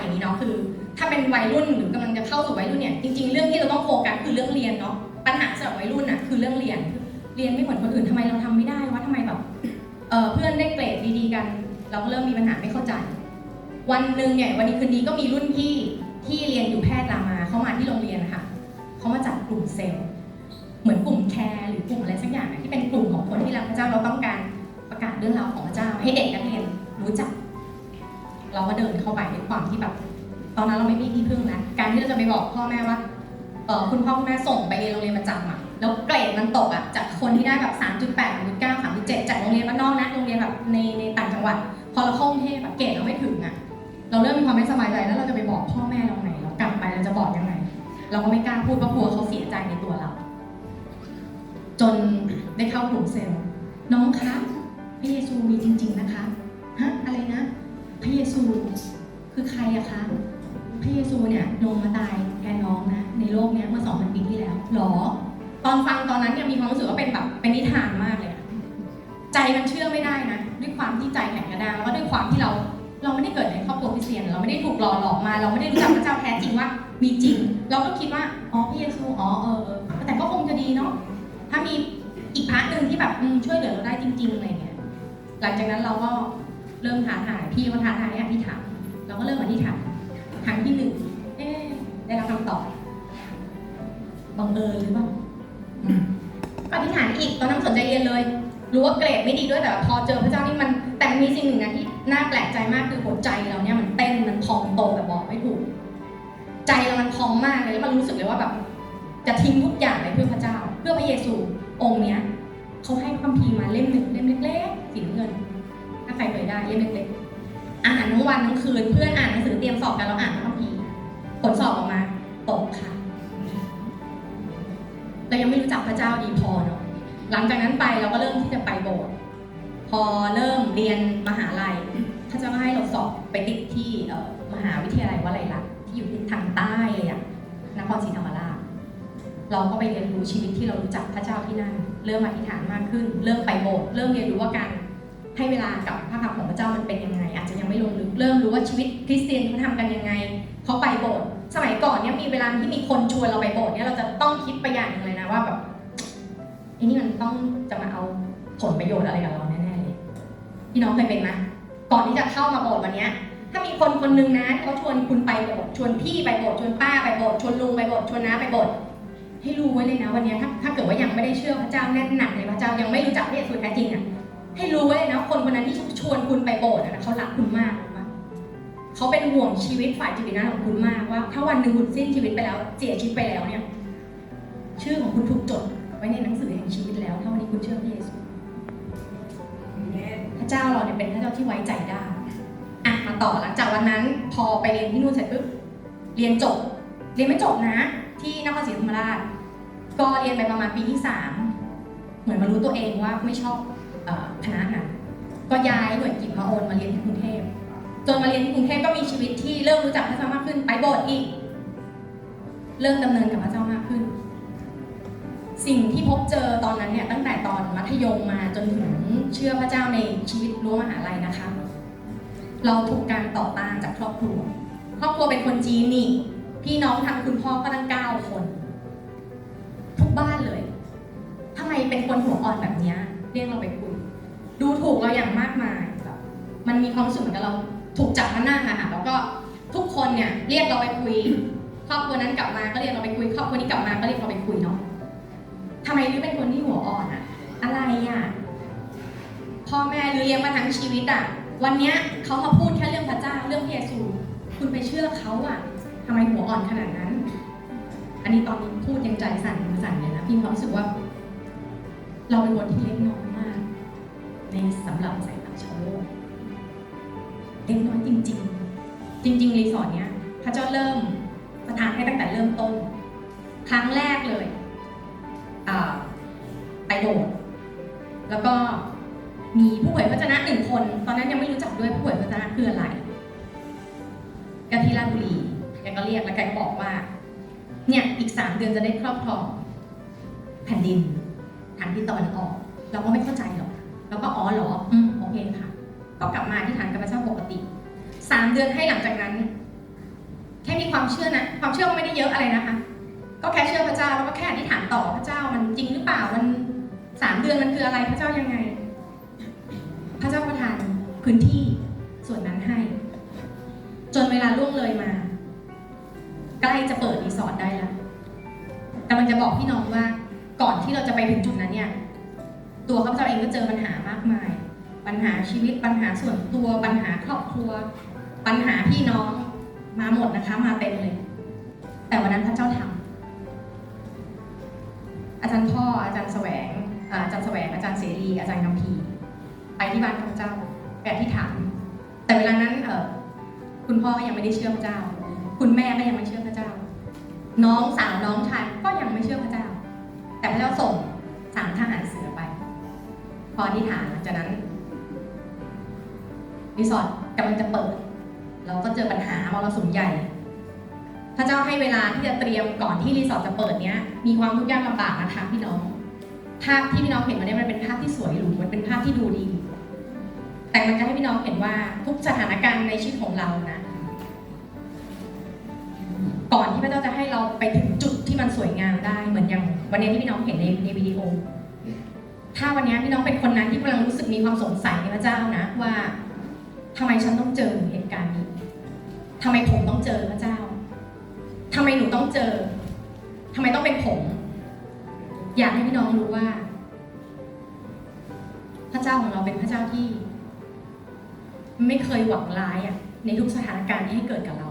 อย่างนี้เนาะคือ ถ้าเป็นวัยรุ่นหรือกำลังจะเข้าสู่วัยรุ่นเนี่ยจริงๆ เรื่องที่เราต้องโฟกัสคือเรื่องเรียนเนาะปัญหาสำหรับวัยรุ่นอะคือเรื่องเรียน เรียนไม่เหมือนคนอื่นทำไมเราทำไม่ได้วะทำไมแบบเเพื่อนได้เกรดดีๆกัน เราก็เริ่มมีปัญหาไม่เข้าใจ วันหนึ่งเนี่ยวันนี้คืนนี้ก็มีรุ่นพี่ที่เรียนอยู่แพทย์รามาเขามาที่โรงเรียนนะคะเขามาจัดกลุ่มเซลล์เหมือนกลุ่มแคร์หรือกลุ่มอะไรสักอย่างที่เป็นกลุ่มของคนที่รักพระเจ้าเราต้องการประกาศเรื่องราวของพระเจ้าให้เด็กนักเรียนรู้จัก เราก็เดินเข้าไปด้วยความที่แบบ ตอนนั้นเราไม่มีที่พึ่งนะการที่เราจะไปบอกพ่อแม่ว่าเออคุณพ่อคุณแม่ส่งไปเรียนโรงเรียนประจำอะแล้วเกรดมันตกอะจากคนที่ได้แบบ 3.8 3.9 3.7 จากโรงเรียนบ้านนอกนะโรงเรียนแบบในในต่างจังหวัด พอเราเข้ากรุงเทพแบบเกรดเราไม่ถึงอะเราเริ่มมีความไม่สบายใจแล้วเราจะไปบอกพ่อแม่เราไหนเรากลับไปเราจะบอกยังไง เราก็ไม่กล้าพูดเพราะกลัวเขาเสียใจในตัวเรา จนได้เข้ากลุ่มเซลล์น้องคะพระเยซูมีจริง ๆ นะคะฮะอะไรนะ พระเยซูคือใครอะคะ พระเยซูเนี่ยลงมาตายแทนน้องนะ ในโลกเนี้ยเมื่อ2,000ปีที่แล้วหรอ ตอนฟังตอนนั้นเนี่ยมีความรู้สึกว่าเป็นแบบเป็นนิทานมากเลย ใจมันเชื่อไม่ได้นะ ด้วยความที่ใจแข็งกระด้างแล้วก็ด้วยความที่เราเราไม่ได้เกิดในครอบครัวคริสเตียน เราไม่ได้ถูกหล่อหลอมมา เราไม่ได้รู้จักพระเจ้าแท้จริงว่า มีจริง เราก็คิดว่าอ๋อพระเยซูอ๋อเออแต่ก็คงจะดีเนาะถ้ามีอีกพาร์ทหนึ่งที่แบบช่วยเหลือเราได้จริงๆอะไรเงี้ยหลังจากนั้นเราก็ เริ่มท้าทายพี่ก็ท้าทายให้อธิษฐานเราก็เริ่มอธิษฐานครั้งที่หนึ่งเอ๊ได้รับคำตอบบังเอิญหรือเปล่าอืมก็อธิษฐานอีกตอนนั้นสนใจเรียนเลย รู้ว่าเกรดไม่ดีด้วยแต่พอเจอพระเจ้านี่มันแต่มีสิ่งหนึ่งนะที่น่าแปลกใจมากคือหัวใจเราเนี่ยมันเต้นมันพองโตแบบบอกไม่ถูก ใจเรามันพองมากเลยแล้วมันรู้สึกเลยว่าแบบจะทิ้งทุกอย่างเลยเพื่อพระเจ้า เพื่อพระเยซูองค์เนี้ยเขาให้คัมภีร์มาเล่มหนึ่งเล่มเล็กๆสีเงิน ถ้าใครเคยได้เล่มเล็กๆอ่านทั้งวันทั้งคืนเพื่อนอ่านหนังสือเตรียมสอบกันเราอ่านคัมภีผลสอบออกมาตกค่ะเรายังไม่รู้จักพระเจ้าดีพอเนาะหลังจากนั้นไปเราก็เริ่มที่จะไปโบสถ์พอเริ่มเรียนมหาลัยพระเจ้าให้เราสอบไปติดที่เมหาวิทยาลัยวลัยลักษณ์ที่อยู่ที่ทางใต้เลยอะนครศรีธรรมราชเราก็ไปเรียนรู้ชีวิตที่เรารู้จักพระเจ้าที่นั่น เริ่มอธิษฐานมากขึ้น เริ่มไปโบสถ์เริ่มเรียนรู้ว่าการ ให้เวลากับพระคำของพระเจ้ามันเป็นยังไง อาจจะยังไม่ลงลึกเริ่มรู้ว่าชีวิตคริสเตียนเขาทำกันยังไงเขาไปโบสถ์สมัยก่อนเนี่ยมีเวลาที่มีคนชวนเราไปโบสถ์เนี่ยเราจะต้องคิดไปอย่างหนึ่งเลยนะว่าแบบอ้นี่มันต้องจะมาเอาผลประโยชน์อะไรกับเราแน่ๆเลยพี่น้องเคยเป็นไหมก่อนที่จะเข้ามาโบสถ์วันเนี้ยถ้ามีคนคนหนึงนะเขาชวนคุณไปโบสถ์ชวนพี่ไปโบสถ์ชวนป้าไปโบสถ์ชวนลุงไปโบสถ์ชวนน้าไปโบสถ์ให้รู้ไว้เลยนะวันเนี้ยถ้าถ้าเกิดว่ายังไม่ได้เชื่อพระเจ้าแน่นหนักในพระเจ้ายังไม่รู้จักพระเยซูแท้จริงอะ ให้รู้ไว้เลยนะ คนคนนั้นที่ชวนคุณไปโบสถ์นะเขารักคุณมากว่าเขาเป็นห่วงชีวิตฝ่ายจิตวิญญาณของคุณมากว่า ถ้าวันหนึ่งคุณสิ้นชีวิตไปแล้ว เสียชีวิตไปแล้วเนี่ย ชื่อของคุณถูกจดไว้ในหนังสือแห่งชีวิตแล้วถ้าวันนี้คุณเชื่อพระเยซูพระเจ้าเราเนี่ยเป็นพระเจ้าที่ไว้ใจได้อะมาต่อหลังจากวันนั้น พอไปเรียนที่นู่นเสร็จปุ๊บเรียนจบ เรียนไม่จบนะ ที่นครศรีธรรมราช ก็เรียนไปประมาณปีที่สามเหมือนมารู้ตัวเองว่าไม่ชอบ คณะนั้นก็ย้ายหน่วยกิจมาโอนมาเรียนที่กรุงเทพจนมาเรียนที่กรุงเทพก็มีชีวิตที่เริ่มรู้จักพระเจ้ามากขึ้น ไปโบสถ์อีก เริ่มดำเนินกับพระเจ้ามากขึ้น สิ่งที่พบเจอตอนนั้นเนี่ยตั้งแต่ตอนมัธยมมาจนถึงเชื่อพระเจ้าในชีวิตรั้วมหาลัยนะคะ เราถูกการต่อต้านจากครอบครัว ครอบครัวเป็นคนจีนนี่พี่น้องทางคุณพ่อก็ตั้งเก้าคน ทุกบ้านเลยทำไมเป็นคนหัวอ่อนแบบนี้เรียกเราไปคุย ดูถูกเราอย่างมากมายแบบมันมีความรู้สึกเหมือนกับเราถูกจับมานั่งอะค่ะแล้วก็ทุกคนเนี่ยเรียกเราไปคุย ครอบครัวนั้นกลับมาก็เรียกเราไปคุย ครอบครัวนี้กลับมาก็เรียกเราไปคุยเนาะทำไมลือเป็นคนที่หัวอ่อนอะอะไรอะพ่อแม่ลือเลี้ยงมาทั้งชีวิตอะวันเนี้ยเขามาพูดแค่เรื่องพระเจ้าเรื่องพระเยซูคุณไปเชื่อเขาอะทำไมหัวอ่อนขนาดนั้น อันนี้ตอนนี้พูดยังใจสั่นสั่นเลยนะพี่มีความรู้สึกว่า เราเป็นคนที่เล็กน้อยมากในสำ หรับสายตาชาวโลกเล็กน้อยจริง ๆ จริง ๆ รีสอร์ทเนี้ยพระเจ้าเริ่มประทานให้ตั้งแต่เริ่มต้น ครั้งแรกเลยไปโบสถ์แล้วก็มีผู้เผยพระชนะหนึ่งคน ตอนนั้นยังไม่รู้จักด้วยผู้เผยพระชนะคืออะไรกะทิราบุรีแกก็เรียกแล้วแกก็บอกว่า เนี่ยอีกสามเดือนจะได้ครอบครองแผ่นดินทางที่ตะวันออก เราก็ไม่เข้าใจห รอกเราก็อ๋อเหรออืมโอเคค่ะ ก็กลับมาที่ฐานกับพระเจ้าปกติสามเดือนให้หลังจากนั้นให้มีความเชื่อนะ ความเชื่อก็ไม่ได้เยอะอะไรนะคะ ก็แค่เชื่อพระเจ้าแล้วก็แค่อธิษฐานต่อพระเจ้ามันจริงหรือเปล่ามันสามเดือนมันคืออะไรพระเจ้ายังไง พระเจ้าประทานพื้นที่ส่วนนั้นให้ จนเวลาล่วงเลยมาใกล้จะเปิดรีสอร์ทได้แล้วกำลังจะบอกพี่น้องว่าก่อนที่เราจะไปถึงจุดนั้นเนี่ย ตัวข้าพเจ้าเองก็เจอปัญหามากมาย ปัญหาชีวิตปัญหาส่วนตัวปัญหาครอบครัว ปัญหาพี่น้องมาหมดนะคะมาเต็มเลย แต่วันนั้นพระเจ้าทำอาจารย์พ่ออาจารย์แสวงอาจารย์แสวงอาจารย์เสรีอาจารย์คำพีไปที่บ้านข้าพเจ้าไปอธิษฐานแต่เวลานั้นเออคุณพ่อก็ยังไม่ได้เชื่อพระเจ้า คุณแม่ก็ยังไม่เชื่อพระเจ้า น้องสาวน้องชายก็ยังไม่เชื่อพระเจ้า แต่พระเจ้าส่งสามทหารเสือ พออธิษฐานจากนั้นรีสอร์ทกำลังจะเปิด เราก็เจอปัญหามรสุมใหญ่ พระเจ้าให้เวลาที่จะเตรียมก่อนที่รีสอร์ทจะเปิดเนี้ย มีความทุกข์ยากลำบากนะคะพี่น้อง ภาพที่พี่น้องเห็นวันนี้มันเป็นภาพที่สวยหรูมันเป็นภาพที่ดูดี แต่มันจะให้พี่น้องเห็นว่าทุกสถานการณ์ในชีวิตของเรานะ ก่อนที่พระเจ้าจะให้เราไปถึงจุดที่มันสวยงามได้เหมือนอย่างวันนี้ที่พี่น้องเห็นในในวิดีโอ ถ้าวันนี้พี่น้องเป็นคนนั้นที่กำลังรู้สึกมีความสงสัยในพระเจ้านะว่าทำไมฉันต้องเจอเหตุการณ์นี้ทำไมผมต้องเจอพระเจ้าทำไมหนูต้องเจอทำไมต้องเป็นผม อยากให้พี่น้องรู้ว่า พระเจ้าของเราเป็นพระเจ้าที่ ไม่เคยหวังร้ายอะในทุกสถานการณ์ที่ให้เกิดกับเรา